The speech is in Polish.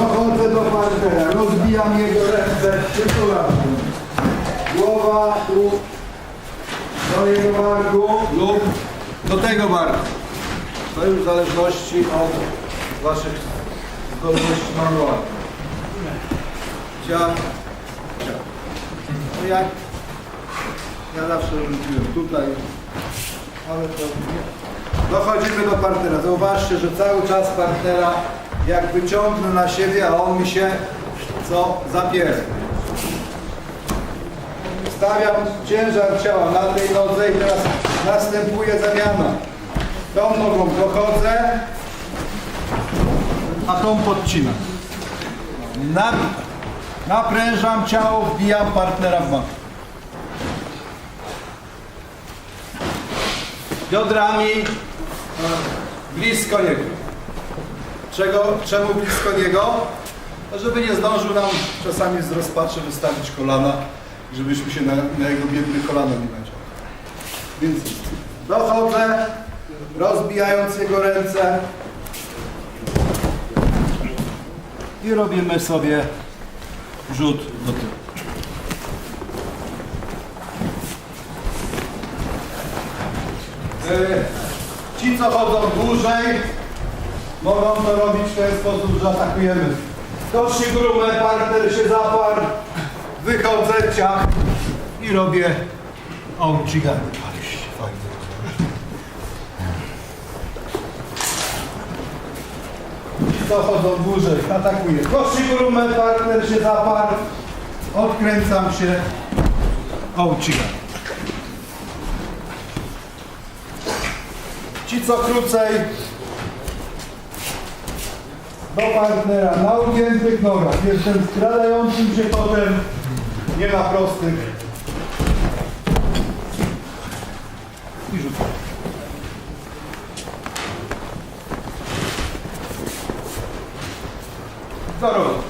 Dochodzę do partnera, rozbijam jego ręce przytulanką. Głowa tu do jego barku lub do tego barku. To już w zależności od Waszych zdolności manualnych. Ciach, ciach. No jak ja zawsze lubiłem tutaj, ale to nie. Dochodzimy do partnera. Zauważcie, że cały czas partnera jakby ciągnę na siebie, a on mi się co zapiera. Stawiam ciężar ciała na tej nodze i teraz następuje zamiana. Tą nogą dochodzę, a tą podcinam. Na, naprężam ciało, wbijam partnera w mat. Biodrami blisko niego. Czego, czemu blisko niego? No, żeby nie zdążył nam czasami z rozpaczy wystawić kolana, żebyśmy się na, na jego biedne kolana nie naciął. Więc dochodzę, rozbijając jego ręce i robimy sobie rzut do tyłu. E, Ci, co chodzą dłużej, mogą to robić w ten sposób, że atakujemy. Doszli grumę, partner się zaparł, wychodzę, ciach i robię outchigany. Ale się fajnie. Dłużej, atakuję. Doszli grumę, partner się zaparł, odkręcam się, outchigany. Ci co krócej do partnera na ugiętych nogach. Jestem skradającym się potem, nie ma prostych. I rzucam. Zdrowo.